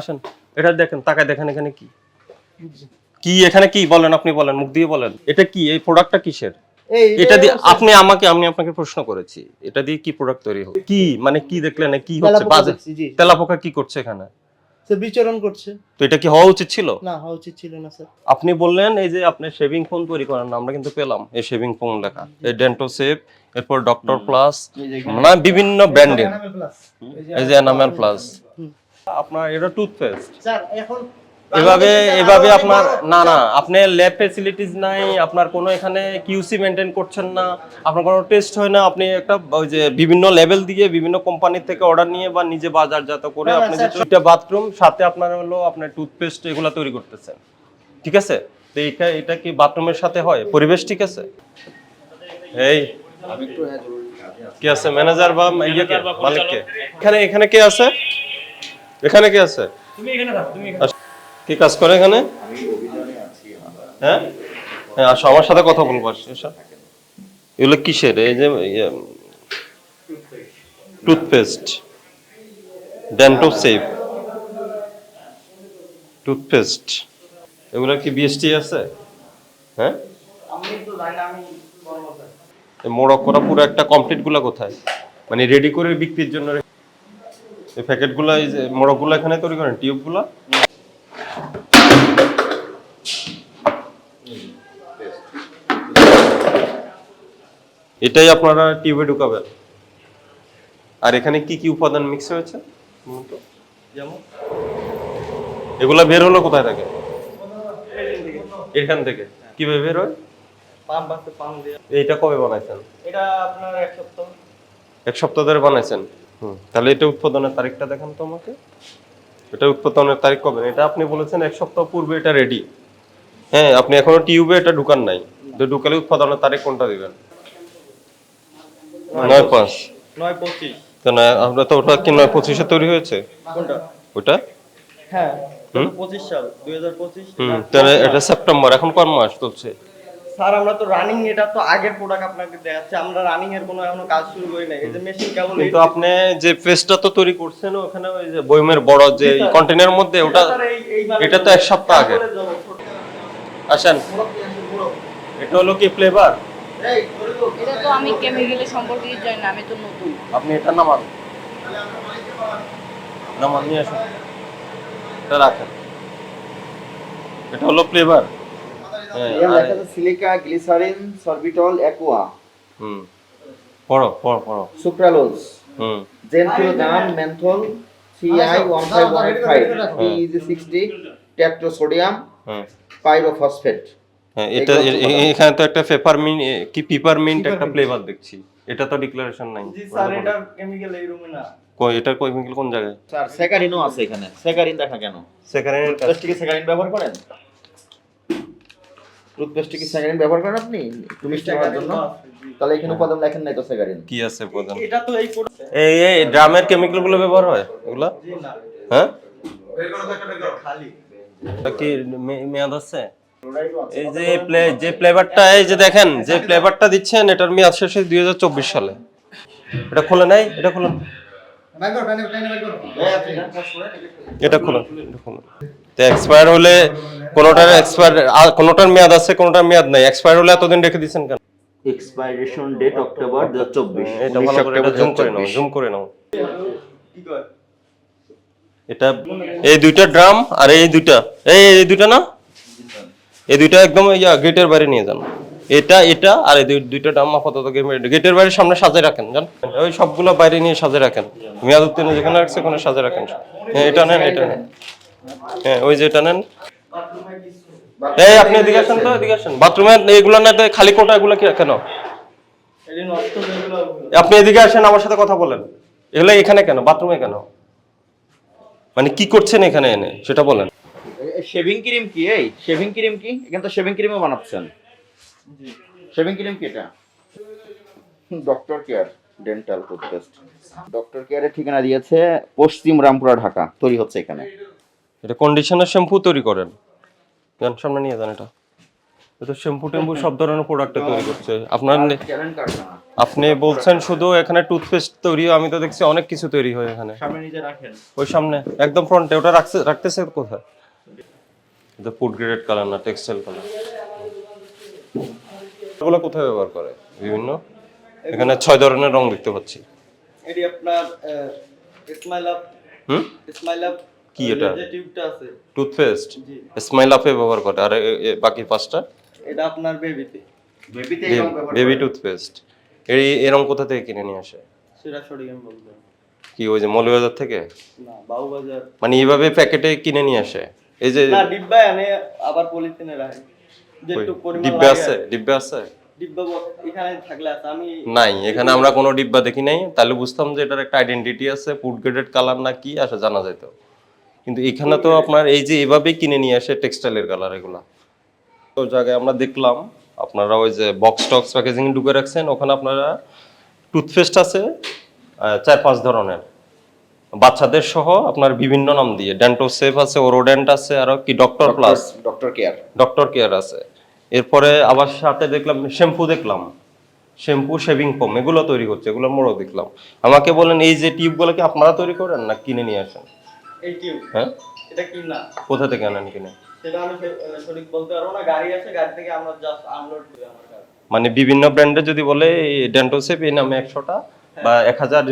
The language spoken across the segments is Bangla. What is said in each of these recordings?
আসেন এটা দেখেন তাকায় দেখেন এখানে কি। কি এখানে কি বলেন আপনি বলেন মুখ দিয়ে বলেন। এটা কি এই প্রোডাক্টটা কিসের? এটা দিয়ে আপনি আমাকে আমি আপনাকে প্রশ্ন করেছি এটা দিয়ে কি প্রোডাক্ট তৈরি হবে কি মানে কি দেখলেন কি হচ্ছে? বাজে তেলাপোকা কি করছে এখানে? বিচরণ করছে। তো এটা কি হওয়া উচিত ছিল? না হওয়া উচিত ছিল না স্যার। আপনি বললেন এই যে আপনি শেভিং ফোম তৈরি করেন আমরা কিন্তু পেলাম এই শেভিং ফোম লেখা। এই ডেন্টো সেভ এরপর ডক্টর প্লাস মানে বিভিন্ন ব্র্যান্ডের এই যে এনামেল প্লাস আপনার এটা টুথপেস্ট স্যার এখন এভাবে এভাবে আপনার না না আপনি ল্যাব ফেসিলিটিস নাই আপনার কোনো এখানে কিউসি মেনটেন করছেন না আপনার কোনো টেস্ট হয় না আপনি একটা ওই যে বিভিন্ন লেভেল দিয়ে বিভিন্ন কোম্পানি থেকে অর্ডার নিয়ে বা নিজে বাজারজাত করে আপনি যে দুইটা বাথরুম সাথে আপনার হলো আপনার টুথপেস্ট এগুলো তৈরি করতেছেন। ঠিক আছে? তো এটা এটা কি বাথরুমের সাথে হয়? পরিবেশ ঠিক আছে? এই কে আছে? ম্যানেজার বা ইয়ে কে? মালিক কে? এখানে এখানে কে আছে? এখানে কে আছে? আচ্ছা, কি কাজ করে এখানে? হ্যাঁ হ্যাঁ আসো আমার সাথে কথা বলব এগুলো কিসের? এই যে টুথপেস্ট ডেন্টো সেভ টুথপেস্ট এগুলো কি বিএসটি আছে? হ্যাঁ? মোড়ক করা পুরো একটা কমপ্লিটগুলা কোথায়? মানে রেডি করে বিক্রির জন্য এই প্যাকেটগুলা এই যে মোড়ক এখানে তৈরি করেন টিউবগুলা এটাই আপনারা টিউবে ঢুকাবেন। আর এখানে কি কি উপাদান মিক্স হয়েছে? যেমন? এগুলা বের হলো কোথায় থেকে? এখান থেকে। কীভাবে বের হয়? পাম্প আছে পাম্প দিয়ে। এইটা কবে বানাইছেন? এটা আপনার এক সপ্তাহ। এক সপ্তাহ ধরে বানাইছেন? হুম। তাহলে এটা উৎপাদনের তারিখটা দেখান তো আমাকে। এটা উৎপাদনের তারিখ কবে? এটা আপনি বলেছেন এক সপ্তাহ পূর্বে এটা রেডি হ্যাঁ আপনি এখনও টিউবে এটা ঢুকান নাই। তো ঢুকালে উৎপাদনের তারিখ কোনটা দিবেন? নয় পাঁচ। নয় পঁচিশ। তো না আমরা তো ওটা কি নয় পঁচিশে তৈরি হয়েছে? কোনটা? ওটা? হ্যাঁ পঁচিশ সাল দুই হাজার পঁচিশ তাহলে এটা সেপ্টেম্বর এখন কোন মাস চলছে? স্যার আমরা তো রানিং এটা তো আগের প্রোডাক্ট আপনাকে দেখাচ্ছি। আমরা রানিং এর কোনো এখনও কাজ শুরু করি নাই। এই যে মেশিন কেবল কিন্তু আপনি যে পেস্টটা তো তৈরি করছেন ওখানে ওই যে বইমের বড় যে কন্টেনার মধ্যে ওটা এটা তো এক সপ্তাহ আগে। আসেন। এটা হলো কি ফ্লেভার এটা তো আমি কেমিক্যালের সম্পর্কে জানি না আমি তো নতুন। আপনি এটা নামান। নামান নিয়ে আসুন। এটা রাখেন। এটা হলো flavour silica glycerin sorbitol aqua. হুম। পড়ো পড়ো পড়ো। সুক্রালোজ। হুম। Menthol CI one five one five. PEG sixty tetrasodium হ্যাঁ পাইরোফসফেট। হ্যাঁ এটা এখানে তো একটা পেপারমিন্ট কি পেপারমিন্ট একটা ফ্লেভার দেখছি। এটা তো ডিক্লারেশন নাই। জি স্যার এটা কেমিক্যাল এই রুমে না। কই এটা কই মিল কোন জায়গায়? স্যার সেকারিনও আছে এখানে। সেকারিন দেখা কেন? কি সেকারিন ব্যবহার করেন? টুথপেস্টে কি সেকারিন ব্যবহার করেন আপনি? জন্য? তাহলে এখানে উপাদান লেখেন নাই তো সেকারিন কি আছে প্রধান এটা তো এই এই এই ড্রামের কেমিক্যালগুলো ব্যবহার হয় এগুলা হ্যাঁ? খালি। এটা কি মেয়াদ আছে? এই যে প্লে যে ফ্লেভারটা এই যে দেখেন যে ফ্লেভারটা দিচ্ছেন এটার মেয়াদ শেষ হয় দুই হাজার চব্বিশ সালে। এটা খোলা নাই? এটা খুলুন। এটা খুলুন তো এক্সপায়ার হলে কোনোটার এক্সপায়ার কোনোটার মেয়াদ আছে কোনোটার মেয়াদ নাই। এক্সপায়ার হলে এতদিন রেখে দিচ্ছেন কেন? এক্সপাইরেশন ডেট অক্টোবর দু হাজার চব্বিশ এটা ভালো করে জুম করে নাও জুম করে নাও। এটা এই দুইটা ড্রাম আর এই দুইটা। এই এই দুইটা না? এই দুইটা একদম ইয়া গেটের বাইরে নিয়ে যান। এটা এটা, আর এই দুইটা ড্রাম আপাতত গেটের বাইরে সামনে সাজিয়ে রাখেন, জান? ওই সবগুলো বাইরে নিয়ে সাজিয়ে রাখেন। মেয়াদ উত্তীর্ণ যেখানে রাখছে ওখানে সাজিয়ে রাখেন হ্যাঁ এটা নেন এটা নেন। হ্যাঁ ওই যে এটা নেন। এই আপনি এদিকে আসেন তো, এদিকে আসেন। বাথরুমে এইগুলো না খালি কোটা এগুলো কি, কেন? আপনি এদিকে আসেন, আমার সাথে কথা বলেন। এগুলো এখানে কেন, বাথরুমে কেন? মানে কি করছেন এখানে এনে, সেটা বলেন। শেভিং ক্রিম কি, এই? শেভিং ক্রিম কি? এখানে তো শেভিং ক্রিমও বানাচ্ছেন। শেভিং ক্রিম কি এটা? Doctor care dental toothpaste doctor কেয়ারের ঠিকানা দিয়েছে পশ্চিম রামপুরা ঢাকা। তৈরি হচ্ছে এখানে। এটা কন্ডিশনার শ্যাম্পু তৈরি করেন। যান সামনে নিয়ে যান এটা। তো শ্যাম্পু টেম্পু সব ধরনের প্রোডাক্ট তৈরি করছে। আপনার আপনি বলছেন শুধু এখানে টুথপেস্ট তৈরি হয়, আমি তো দেখছি অনেক কিছু তৈরি হয় এখানে। সামনে নিজে রাখেন। ওই সামনে একদম ফ্রন্টে ওটা রাখছে রাখতেছে কোথায়? এটা ফুড গ্রেডেড কালার না টেক্সটাইল কালার এগুলো কোথায় ব্যবহার করে? বিভিন্ন? এখানে ছয় ধরনের রং দেখতে পাচ্ছি। এটি আপনার স্মাইল আপ হুম? স্মাইল আপ কি এটা? যে টিউবটা আছে। টুথপেস্ট জি। স্মাইল আপে ব্যবহার করে। আর বাকি পাঁচটা? এটা আপনার বেবিতে বেবিতে বেবি টুথপেস্ট এই এরকম কোথা থেকে কিনে নিয়ে আসে? সেটা সঠিক আমি বলব কি ওই যে মৌলবাজার থেকে? না বাবুবাজার। মানে এইভাবে প্যাকেটে কিনে নিয়ে আসে। এই যে না ডিব্বায় আনে আবার পলিথিনে রাখে। ডিব্বে আছে। ডিব্বে আছে? নাই এখানে আমরা কোনো ডিব্বা দেখি নাই। তাহলে বুঝতাম যে এটার একটা আইডেন্টিটি আছে ফুড গ্রেডেড কালার না কি আসে জানা যেত কিন্তু এখানে তো আপনার এই যে এভাবেই কিনে নিয়ে আসে টেক্সটাইলের কালার এগুলা। তো জায়গায় আমরা দেখলাম আপনারা ওই যে বক্স টক্স প্যাকেজিং ঢুকে রাখছেন ওখানে আপনারা টুথপেস্ট আছে চার পাঁচ ধরনের। বাচ্চাদের সহ আপনার বিভিন্ন নাম দিয়ে ডেন্টোসেফ আছে ওরোডেন্ট আছে আরও কি doctor plus doctor care doctor care আছে। এরপরে আবার সাথে দেখলাম শ্যাম্পু দেখলাম। শ্যাম্পু শেভিং ফোম এগুলো তৈরি করছে এগুলো মোড়ও দেখলাম। আমাকে বলেন এই যে টিউবগুলো কি আপনারা তৈরি করেন না কিনে নিয়ে আসেন? এই টিউব? হ্যাঁ। এটা কি না? কোথা থেকে আনেন কিনে? সেটা আমি সঠিক বলতে পারব না। গাড়ি আছে গাড়ি থেকে আমরা জাস্ট আনলোড করি আমার মানে বিভিন্ন ব্র্যান্ডের যদি বলে ডেন্টোসেপ এই নামে একশোটা বা এক হাজার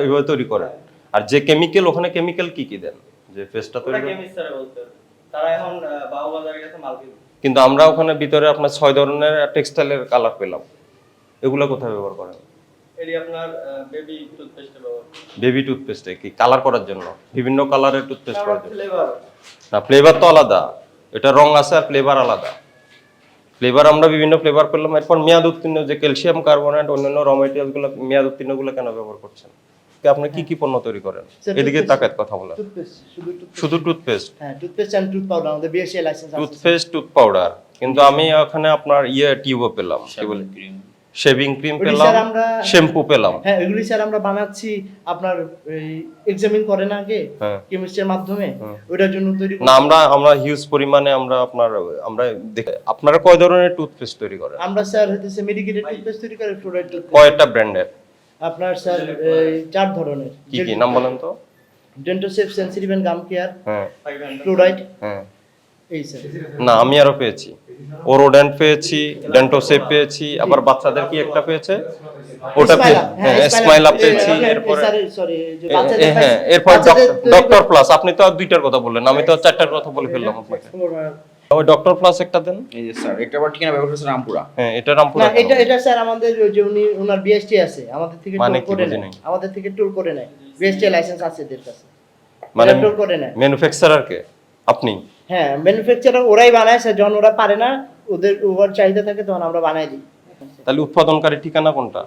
এইভাবে তৈরি করেন। আর যে কেমিক্যাল ওখানে কেমিক্যাল কি কি দেন? যে ওটা তৈরি করেন? তারা এখন আহ, বাবুবাজারের কাছে মাল কিনবে কিন্তু আমরা ওখানে ভিতরে আপনার ছয় ধরনের টেক্সটাইলের কালার পেলাম। এগুলো কোথায় ব্যবহার করেন? বেবি টুথপেস্টে কি? কালার করার জন্য? বিভিন্ন কালারের টুথপেস্ট করার জন্য। ফ্লেভার না ফ্লেভার তো আলাদা। এটা রং আছে আর ফ্লেভার আলাদা। ফ্লেভার আমরা বিভিন্ন ফ্লেভার পেলাম। এরপর মেয়াদ উত্তীর্ণ যে ক্যালসিয়াম কার্বনেট অন্যান্য র গুলো মেয়াদ উত্তীর্ণগুলো কেন ব্যবহার করছেন? কি আপনি কি কি পণ্য তৈরি করেন? এদিকে তাকাত কথা বলেন। শুধু টুথপেস্ট হ্যাঁ টুথপেস্ট অ্যান্ড টুথ পাউডার আমাদের বিএসসি লাইসেন্স আছে। টুথপেস্ট টুথ পাউডার কিন্তু আমি ওখানে আপনার ইয়ে টিউবও পেলাম কি বলে? শেভিং ক্রিম পেলাম শ্যাম্পু পেলাম। হ্যাঁ এগুলি স্যার আমরা বানাচ্ছি আপনার এক্সামিন করে না আগে হ্যাঁ। কেমিস্ট্রির মাধ্যমে। ওটার জন্য তৈরি না আমরা আমরা হিউজ পরিমাণে আমরা আপনার আমরা দেখে আপনারা কয় ধরনের টুথপেস্ট তৈরি করেন? আমরা স্যার হইতেছে মেডিকেটেড টুথপেস্ট তৈরি করে ফ্লোরাইড টুথপেস্ট কয়টা ব্র্যান্ডের আপনার স্যার চার ধরনের। কি কি? নাম বলেন তো। Dentosafe sensitive and gum care হ্যাঁ। ফ্লোরাইড হ্যাঁ। এই স্যার। না আমি আরও পেয়েছি। ওরোডেন্ট পেয়েছি ডেন্টোসেপ পেয়েছি আবার বাচ্চাদের কি একটা পেয়েছে? ওটা হ্যাঁ, হ্যাঁ স্মাইল আপ পেয়েছি। এই- এই- এরপরে স্যার, sorry, যে বাচ্চাদের হ্যাঁ এরপর ডক্টর প্লাস আপনি তো আর দুইটার কথা বললেন আমি তো চারটার কথা বলে ফেললাম আপনাকে। ওই ডক্টর প্লাস একটা দেন। এই যে স্যার এটা আবার ঠিকানা ব্যবহার করছে রামপুরা। হ্যাঁ এটা রামপুরা না এটা এটা স্যার আমাদের ওই যে উনি ওনার বিএসটি আছে আমাদের থেকে মানে টোল কি করে নেয়। নাই। আমাদের থেকে টোল করে নেয়। বিএসটি লাইসেন্স আছে এদের কাছে। মানে টোল করে নেয়। ম্যানুফ্যাকচারার কে আপনি? হ্যাঁ ম্যানুফ্যাকচারার ওরাই বানায় স্যার যখন ওরা পারে না ওদের ওভার চাহিদা থাকে তখন আমরা বানাই দিই। তাহলে উৎপাদনকারী ঠিকানা কোনটা?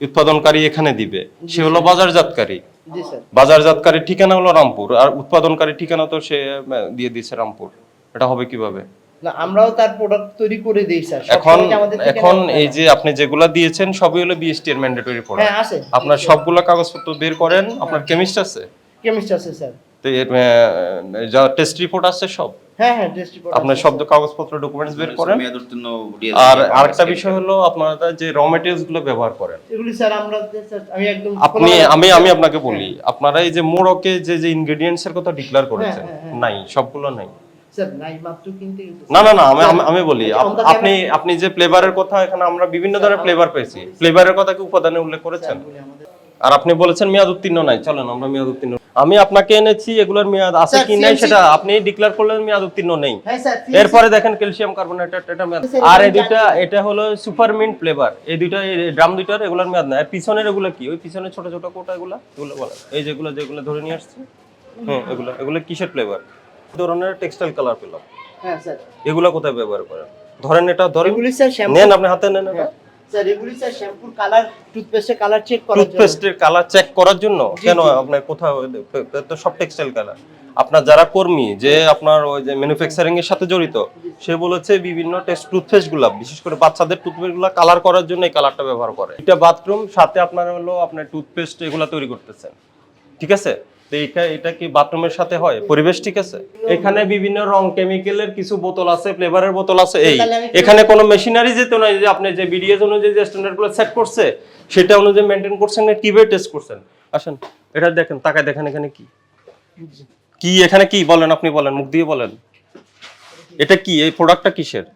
উৎপাদনকারী এখানে দিবে। সে হলো বাজারজাতকারী। জি স্যার বাজারজাতকারীর ঠিকানা হলো রামপুর আর উৎপাদনকারী ঠিকানা তো সে দিয়ে দিয়েছে রামপুর। এটা হবে কীভাবে? না আমরাও তার প্রোডাক্ট তৈরি করে দিই স্যার এখন এখন এই যে আপনি যেগুলা দিয়েছেন সবই হলো বিএসটি এর ম্যান্ডেটরি প্রোডাক্ট হ্যাঁ আছে। আপনার সবগুলা কাগজপত্র বের করেন। আপনার কেমিস্ট আছে? কেমিস্ট আছে স্যার তো এর যা টেস্ট রিপোর্ট আছে সব? হ্যাঁ হ্যাঁ টেস্ট রিপোর্ট আপনার সব কাগজপত্র ডকুমেন্টস বের করেন। আর আরেকটা বিষয় হলো আপনারা যে র মেটেরিয়ালসগুলো ব্যবহার করেন। এগুলি স্যার আমরা আমি একদম আপনি আমি আমি আপনাকে বলি আপনারা এই যে মোড়কে যে যে ইনগ্রেডিয়েন্টস এর কথা ডিক্লেয়ার করেছেন হ্যাঁ, নাই সবগুলো নাই। না না না আমি আমি- বলি আপনি আপনি যে ফ্লেভারের কথা এখানে আমরা বিভিন্ন ধরনের ফ্লেভার পেয়েছি। ফ্লেভারের কথা কি উপাদানে উল্লেখ করেছেন? আর আপনি বলেছেন মেয়াদ উত্তীর্ণ নাই। চলেন আমরা মেয়াদ উত্তীর্ণ আমি আপনাকে এনেছি এগুলোর মেয়াদ আছে কি নাই সেটা আপনি ডিক্লেয়ার করলেন মেয়াদ উত্তীর্ণ নেই। হ্যাঁ এরপরে দেখেন ক্যালসিয়াম কার্বনেট এটা মেয়াদ আর এই দুইটা এটা হলো সুপারমিন্ট ফ্লেভার এই দুইটা ড্রাম দুইটার এগুলোর মেয়াদ নাই। আর পিছনের এগুলো কি? ওই পিছনে ছোট ছোট কোটা এগুলো? এগুলো বলেন। এই যেগুলো যেগুলো ধরে নিয়ে আসছে। হ্যাঁ এগুলো এগুলো কিসের ফ্লেভার ধরনের টেক্সটাইল কালার পেলাম। হ্যাঁ স্যার। এগুলো কোথায় ব্যবহার করেন? ধরেন এটা ধরেন এগুলি স্যার শ্যাম্পু নেন আপনি হাতে নেন এটা। স্যার এগুলি স্যার শ্যাম্পুর কালার টুথপেস্টের কালার চেক করার জন্য। টুথপেস্টের কালার চেক করার জন্য? কেন আপনার কোথাও তো সব টেক্সটাইল কালার আপনার যারা কর্মী যে আপনার ওই যে ম্যানুফ্যাকচারিং এর সাথে জড়িত সে বলেছে বিভিন্ন টেস্ট টুথপেস্টগুলা বিশেষ করে বাচ্চাদের টুথপেস্টগুলা কালার করার জন্য এই কালারটা ব্যবহার করে। এটা বাথরুম সাথে আপনার হলো আপনার টুথপেস্ট এগুলা তৈরি করতেছেন। ঠিক আছে? তো এইটা এটা কি বাথরুমের সাথে হয়? পরিবেশ ঠিক আছে? এখানে বিভিন্ন রং কেমিক্যালের কিছু বোতল আছে ফ্লেভারের বোতল আছে। এই এখানে কোনো মেশিনারি যেত না যে আপনি যে বিডিএস অনুযায়ী যে স্ট্যান্ডার্ডগুলো সেট করছে সেটা অনুযায়ী মেনটেন করছেন না কীভাবে টেস্ট করছেন? আসেন এটা দেখেন তাকায় দেখেন এখানে কি? কি এখানে কি? বলেন আপনি বলেন মুখ দিয়ে বলেন। এটা কি? এই প্রোডাক্টটা কিসের?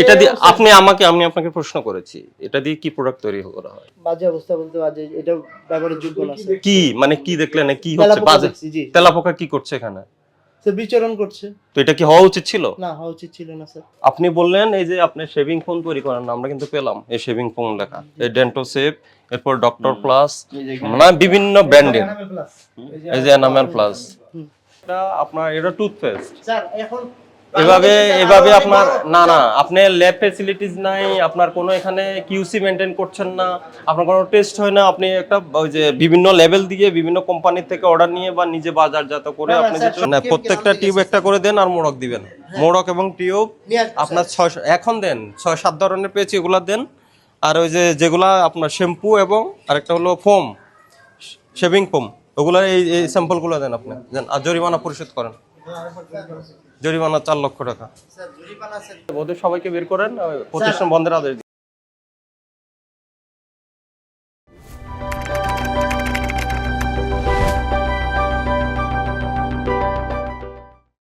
এটা দিয়ে আপনি আমাকে আমি আপনাকে প্রশ্ন করেছি এটা দিয়ে কি প্রোডাক্ট তৈরি করা হয়? বাজে অবস্থা বলতে বাজে এটা ব্যবহারের যোগ্য না। কি মানে কি দেখলেন? কি হচ্ছে? বাজে। তেলাপোকা কি করছে এখানে? বিচরণ করছে। তো এটা কি হওয়া উচিত ছিল? না হওয়া উচিত ছিল না স্যার। আপনি বললেন এই যে আপনি শেভিং ফোম তৈরি করেন আমরা কিন্তু পেলাম এই শেভিং ফোম লেখা। এই ডেন্টো সেভ এরপর ডক্টর প্লাস মানে বিভিন্ন ব্র্যান্ডের এই যে এনামেল প্লাস এটা আপনার এটা টুথপেস্ট স্যার এখন এভাবে এভাবে আপনার না না আপনি ল্যাব ফ্যাসিলিটিস নাই আপনার কোনো এখানে কিউসি মেনটেন করছেন না আপনার কোনো টেস্ট হয় না আপনি একটা ওই যে বিভিন্ন লেভেল দিয়ে বিভিন্ন কোম্পানি থেকে অর্ডার নিয়ে বা নিজে বাজারজাত করে আপনি না প্রত্যেকটা টিউব একটা করে দেন আর মোড়ক দিবেন। মোড়ক এবং টিউব আপনার ছয় এখন দেন ছয় সাত ধরনের পেয়েছি এগুলা দেন। আর ওই যে যেগুলা আপনার শ্যাম্পু এবং আরেকটা হলো ফোম শেভিং ফোম ওগুলা এই এই স্যাম্পলগুলো দেন আপনি। দেন আর জরিমানা পরিশোধ করেন। জরিমানা চার লক্ষ টাকা। বন্ধু সবাইকে বের করেন প্রতিষ্ঠান বন্ধের আদেশ